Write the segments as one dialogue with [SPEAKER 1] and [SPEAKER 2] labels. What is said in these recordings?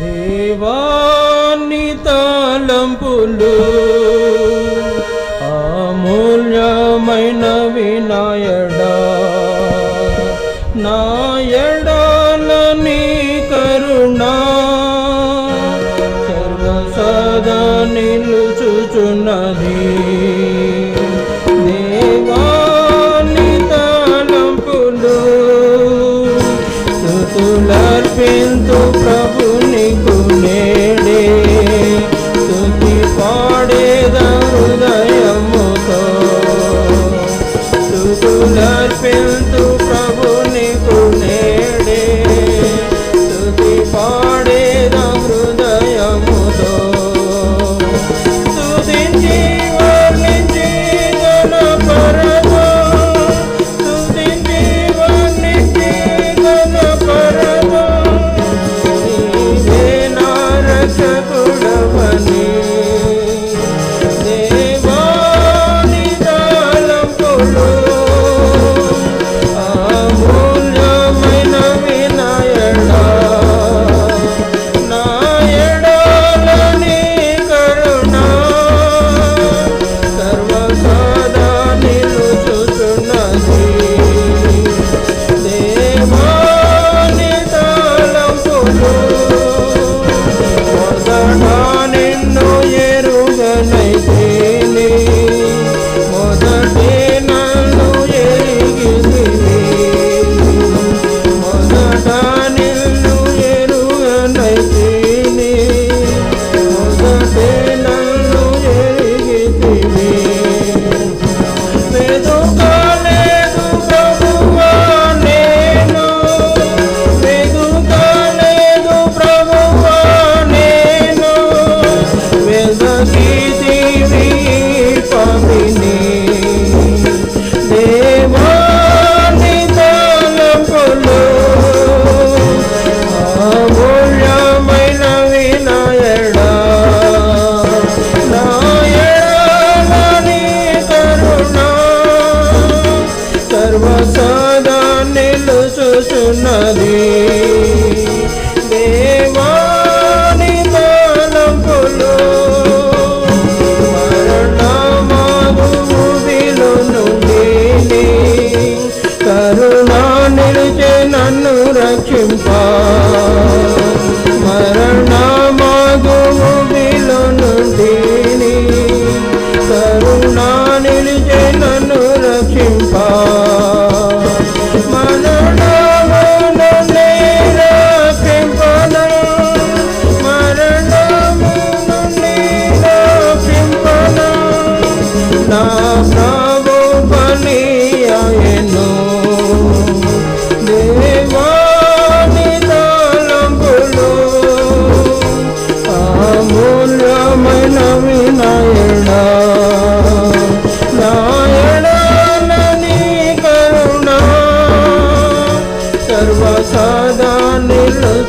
[SPEAKER 1] దేవాన్ని తలంపులు అమూల్యమైన వినాయడ నాయడాలని కరుణ సర్వసదా నిలుచుచున్నది. ప్రభు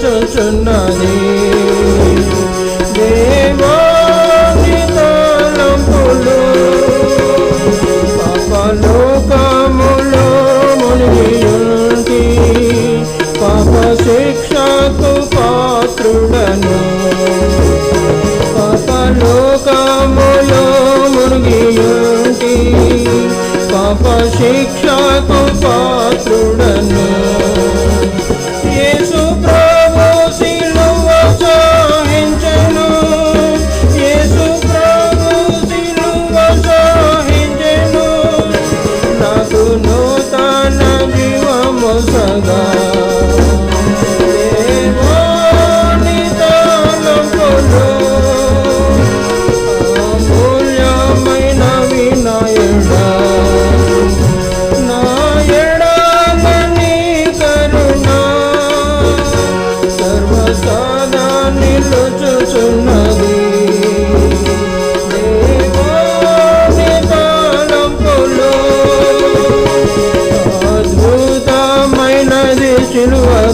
[SPEAKER 1] చూచున్నది దేవాది తలంపులు పాపలోకములో మునిగి పాప శిక్షకు పాత్రుడను. పాపలోకములో మునిగి పాప శిక్ష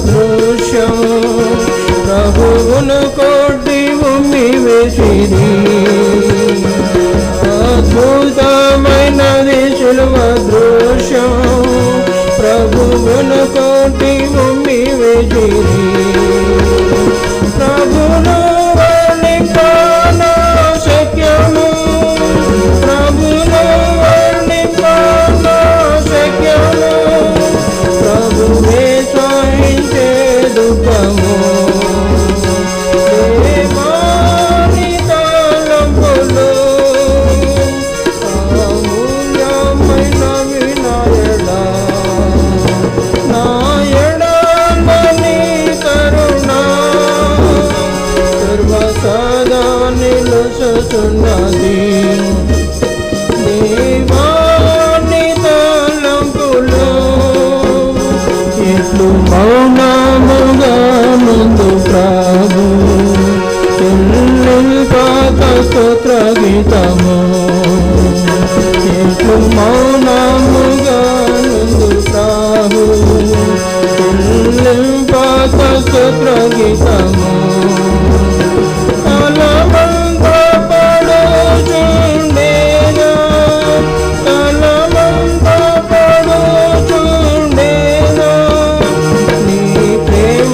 [SPEAKER 1] దృశ్యం ప్రభువును కోటి భూమి వేసిరి కాగితము ఇప్పుడు మౌనముగాను పాపకు ప్రగితము. నీ ప్రేమ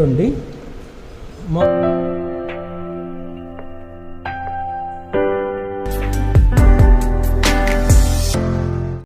[SPEAKER 1] కూర్చోండి